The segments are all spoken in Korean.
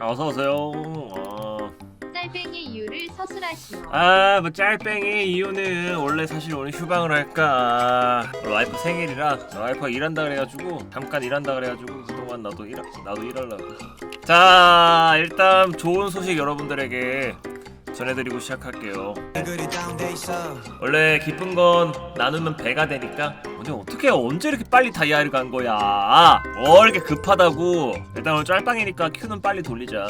아, 어서 오세요. 어. 짤뱅이 이유를 서술하시오. 아, 뭐 짤뱅이 이유는 원래 사실 오늘 휴방을 할까. 와이프 생일이라 와이프가 일한다 그래가지고 잠깐 일한다 그래가지고 그동안 나도 일 나도 일하려고. 자, 일단 좋은 소식 여러분들에게 전해드리고 시작할게요. 원래 기쁜 건 나누면 배가 되니까 근데 어떻게 언제 이렇게 빨리 다이아를 간 거야? 뭐 이렇게 급하다고? 일단 오늘 짤방이니까 큐는 빨리 돌리자.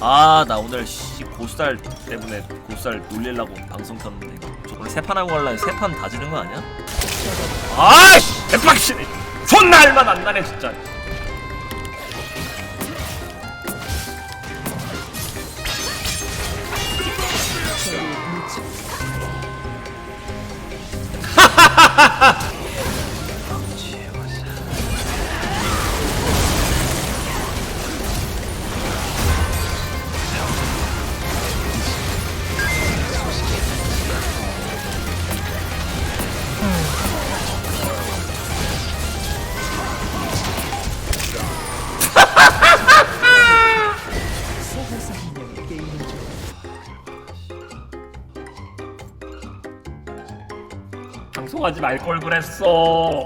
아 나 오늘 씨 고수달 때문에 고수달 놀리려고 방송 켰는데 저 오늘 세판 하고 갈라 세판 다 지는 거 아니야? 아이씨 대박이네 존나 할만 안 나네 진짜 ha ha ha! 하지 말 걸 그랬어.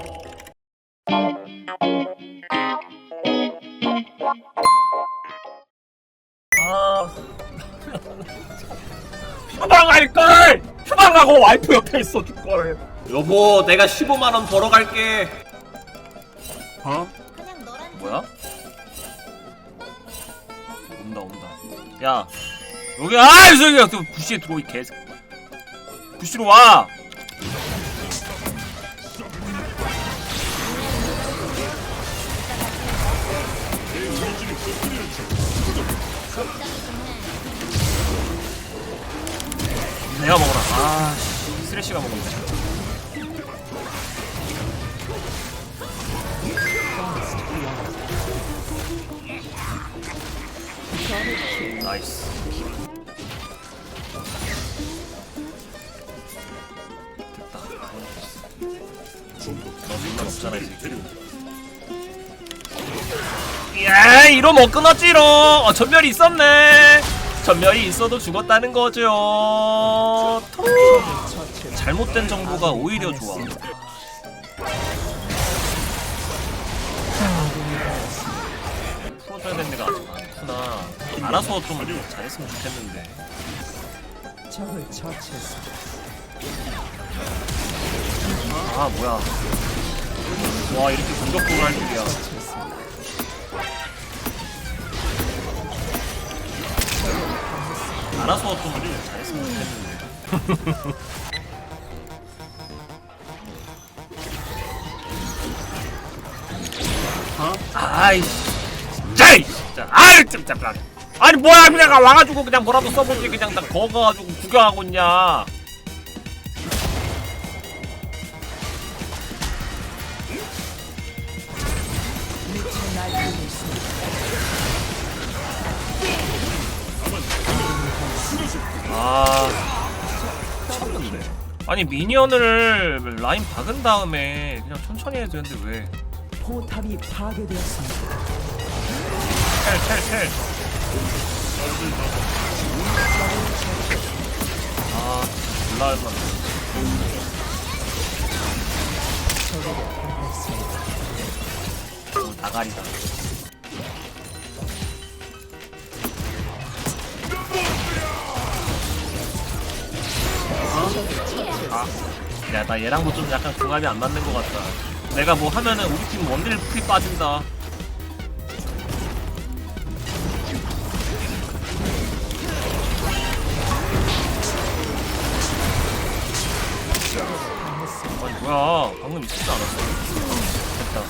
아. 휴방할 걸! 휴방하고 와이프 옆에 있어 줄 걸. 여보 내가 15만 원 벌어 갈게. 어? 그냥 너랑 뭐야? 온다 온다. 야 여기 아 저기 또 부시에 들어오 이 개새 부시로 와 내가 먹어라. 아 씨, 쓰레쉬가 먹었네 이러면 끊었지롱. 어, 전멸이 있었네. 전멸이 있어도 죽었다는 거죠. 토 잘못된 정보가 오히려 좋아. 풀어줘야 되는 데가 아직 많구나. 알아서 좀 잘했으면 좋겠는데. 아 뭐야. 와 이렇게 공격도를 할 줄이야 알아서 좀 잘했으면 좋겠는데. 어? 아이씨. 진짜 이 진짜. 아이 진짜 아니 뭐야. 그냥 와가지고 그냥 뭐라도 써보지. 그냥 나 거가가지고 구경하고 있냐 아 미쳤는데. 아니 미니언을 라인 박은 다음에 그냥 천천히 해도 되는데 왜? 포탑이 파괴되었습니다. 텔텔텔 아, 야, 나 얘랑도 좀 약간 궁합이 안 맞는 것 같다. 내가 뭐 하면은 우리 팀 원딜 풀이 빠진다. 아니 뭐야 방금 있었지 않았어? 됐다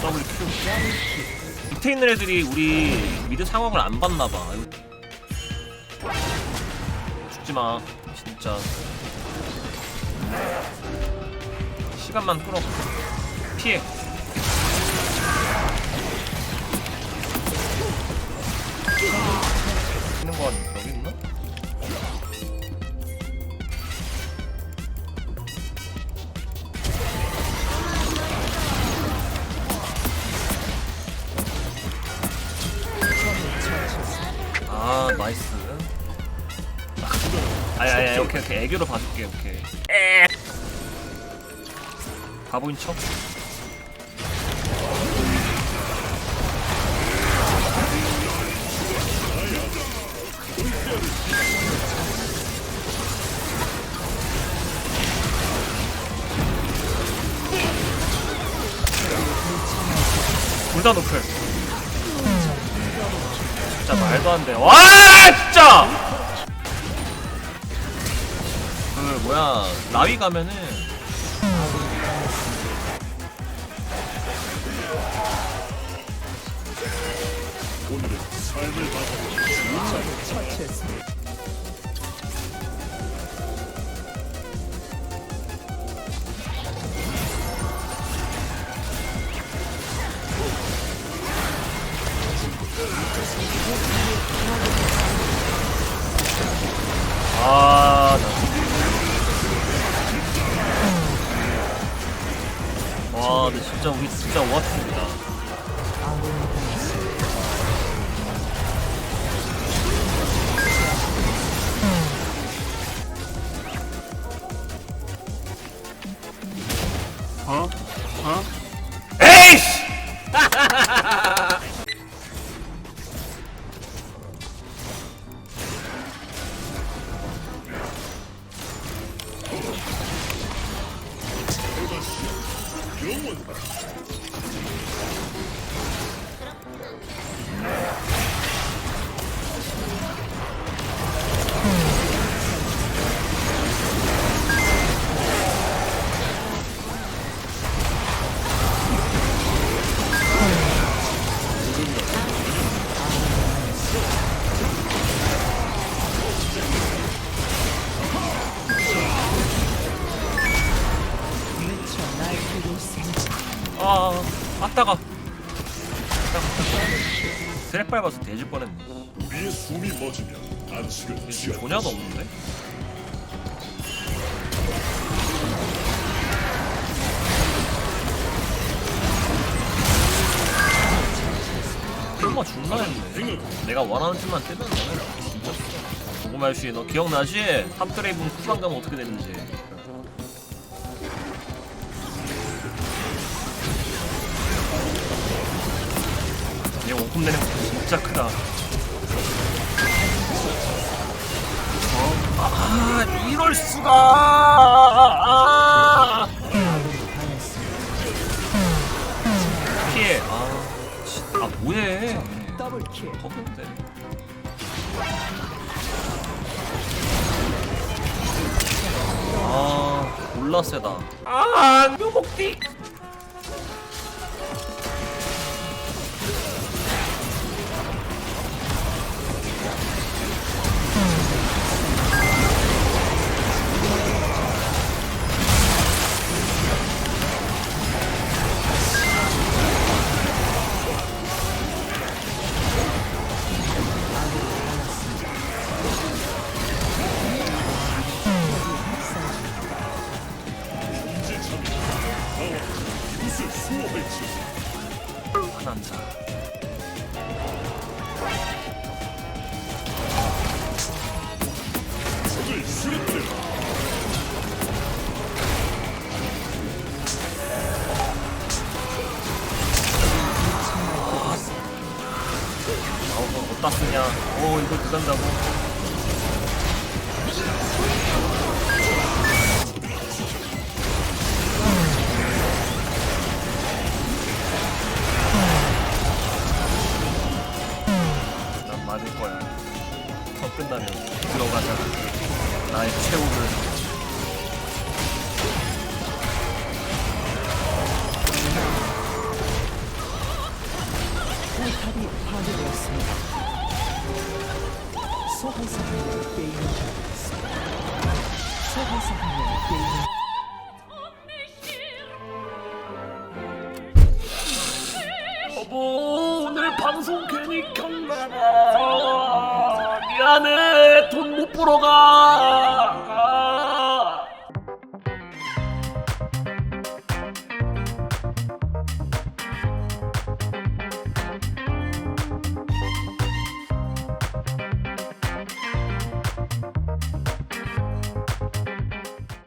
더블 큐 밑에 있는 애들이 우리 미드 상황을 안 봤나봐 죽지마 진짜. 시간만 끌어. 피해. 있는 거 아니 여기 있나? 아 나이스. 오케이 오케이 애교로 봐줄게 오케이. 에 바보인 척 둘다 노플. 진짜 말도 안돼. 와 진짜 뭐야 라위 가면은. 아, 진짜 우리 진짜 오았습니다. 미 드랙 밟아서 돼질 뻔했네. 우리의 숨이 멎으면 안식은 취할 조냐도 없는데? 설마 죽나 했네. 내가 원하는 팀만 뜨면 너는 진짜 고구마유씨 너 기억나지? 탑드레이븐 쿠방 가면 어떻게 됐는지. 얘 원품 내는 거 진짜 크다. 아, 이럴 수가. 아, 피해. 아, 진- 아 뭐해? 더블킬. 버그인데. 아, 몰라 세다. 아, 묘목띠. 오, 이거 들어간다고. 난 맞을 거야. 더 끝나면 들어가자. 나의 최후를. 포탑이 파괴되었습니다. 잡았습니다. 소환사 한명 게임을 여보 오늘 방송 괜히 켰나봐 미안해 돈 못 벌어 가